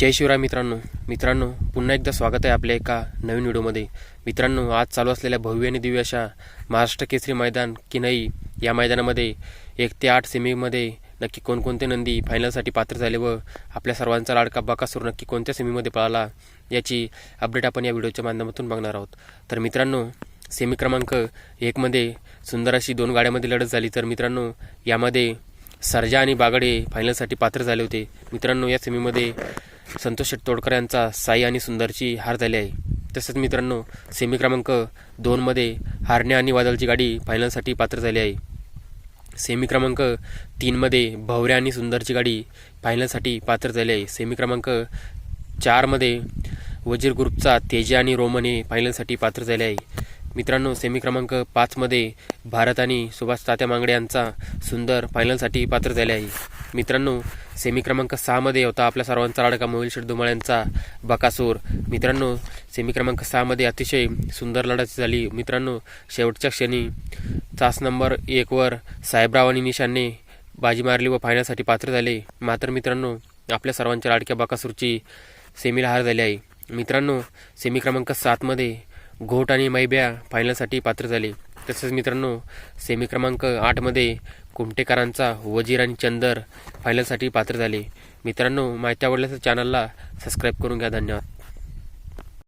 जय शिवराय मित्रांनो. मित्रांनो पुन्हा एकदा स्वागत आहे आपल्या एका नवीन व्हिडिओमध्ये. मित्रांनो आज चालू असलेल्या भव्य आणि दिव्य अशा महाराष्ट्र केसरी मैदान किनई या मैदानामध्ये एक ते आठ सेमीमध्ये नक्की कोणकोणते नंदी फायनलसाठी पात्र झाले व आपल्या सर्वांचा लाडका बाकासूर नक्की कोणत्या सेमीमध्ये पळाला याची अपडेट आपण या व्हिडिओच्या माध्यमातून बघणार आहोत. तर मित्रांनो सेमी क्रमांक एकमध्ये सुंदर अशी दोन गाड्यामध्ये लढत झाली. तर मित्रांनो यामध्ये सरजा आणि बागडे फायनलसाठी पात्र झाले होते. मित्रांनो या सेमीमध्ये संतोष शेटतोडकर यांचा साई आणि सुंदरची हार झाली आहे. तसंच मित्रांनो सेमी क्रमांक दोनमध्ये हारणे आणि वादळची गाडी फायनलसाठी पात्र झाली आहे. सेमी क्रमांक तीनमध्ये भवऱ्या आणि सुंदरची गाडी फायनलसाठी पात्र झाली आहे. सेमी क्रमांक चारमध्ये वजीर ग्रुपचा तेजा आणि रोमन हे फायनलसाठी पात्र झाले आहे. मित्रांनो सेमी क्रमांक पाचमध्ये भारत आणि सुभाष तात्या मांगडे यांचा सुंदर फायनलसाठी पात्र झाले आहे. मित्रांनो सेमी क्रमांक सहामध्ये होता आपल्या सर्वांचा लाडका मोहिल शेठ धुमाळ यांचा बकासूर. मित्रांनो सेमी क्रमांक सहामध्ये अतिशय सुंदर लढत झाली. मित्रांनो शेवटच्या क्षणी तास नंबर एकवर साहेबराव आणि निशांनी बाजी मारली व फायनलसाठी पात्र झाले. मात्र मित्रांनो आपल्या सर्वांच्या लाडक्या बकासूरची सेमीला हार झाली आहे. मित्रांनो सेमी क्रमांक सातमध्ये घोट आणि मैब्या फायनलसाठी पात्र झाले. तसेच मित्रांनो सेमी क्रमांक आठमध्ये कुमटेकरांचा वजीर आणि चंदर फायनलसाठी पात्र झाले. मित्रांनो माहिती आवडल्यास चॅनलला सबस्क्राईब करून घ्या. धन्यवाद.